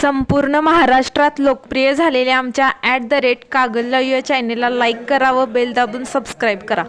संपूर्ण महाराष्ट्रात लोकप्रिय झालेल्या आमच्या ॲट द रेट कागल या चॅनेलला लाईक करा व बेल दाबून सबस्क्राईब करा.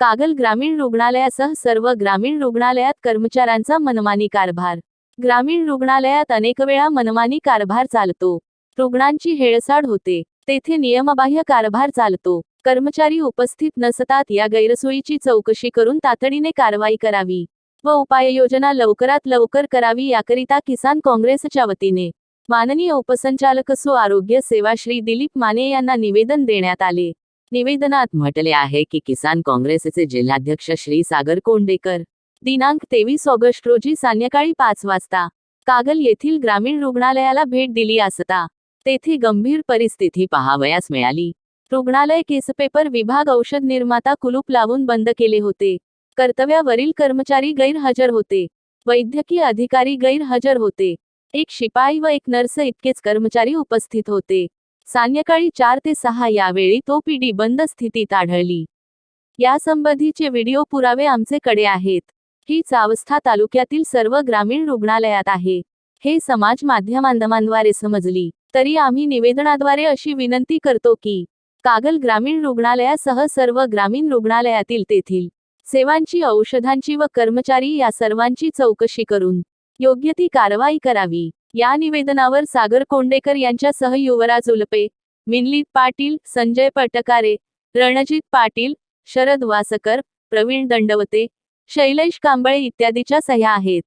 कागल ग्रामीण रुग्णालयासह सर्व ग्रामीण रुग्णालयात कर्मचाऱ्यांचा मनमानी कारभार. ग्रामीण रुग्णालयात अनेक वेळा मनमानी कारभार चालतो. रुग्णांची हेळसाड होते. तेथे नियमबाह्य कारभार चालतो. कर्मचारी उपस्थित नसतात या गैरसोयीची चौकशी करून तातडीने कारवाई करावी. व उपाययोजना लवकरात लवकर करावी याकरिता किसान काँग्रेसच्या वतीने. माननीय उपसंचालक सु आरोग्य सेवा श्री दिलीप माने यांना निवेदन देण्यात आले. निवेदनात म्हटले आहे की किसान काँग्रेसचे जिल्हाध्यक्ष श्री सागर कोंडेकर दिनांक तेवीस ऑगस्ट रोजी संध्याकाळी पाच वाजता कागल येथील ग्रामीण रुग्णालयाला भेट दिली असता तेथे गंभीर परिस्थिती पाहावयास मिळाली. रुग्णालय केसपेपर विभाग औषध निर्माता कुलूप लावून बंद केले होते. कर्तव्यावरील कर्मचारी गैरहजर होते. वैद्यकीय अधिकारी गैरहजर होते. एक शिपाई व एक नर्स इतकेच कर्मचारी उपस्थित होते. सायंकाळी चार ते सहा यावेळी तो पिढी बंद स्थितीत आढळली. यासंबंधीचे व्हिडिओ पुरावे आमचेकडे आहेत. हीच अवस्था तालुक्यातील सर्व ग्रामीण रुग्णालयात आहे. हे समाज माध्यमांद्वारे समजली. तरी आम्ही निवेदनाद्वारे अशी विनंती करतो की कागल ग्रामीण रुग्णालयासह सर्व ग्रामीण रुग्णालयातील तेथील सेवांची औषधांची व कर्मचारी या सर्वांची चौकशी करून योग्य ती कारवाई करावी. या निवेदनावर सागर कोंडेकर यांच्यासह युवराज उलपे मिनलीत पाटील संजय पटकारे रणजित पाटील शरद वासकर प्रवीण दंडवते शैलेश कांबळे इत्यादीच्या सह्या आहेत.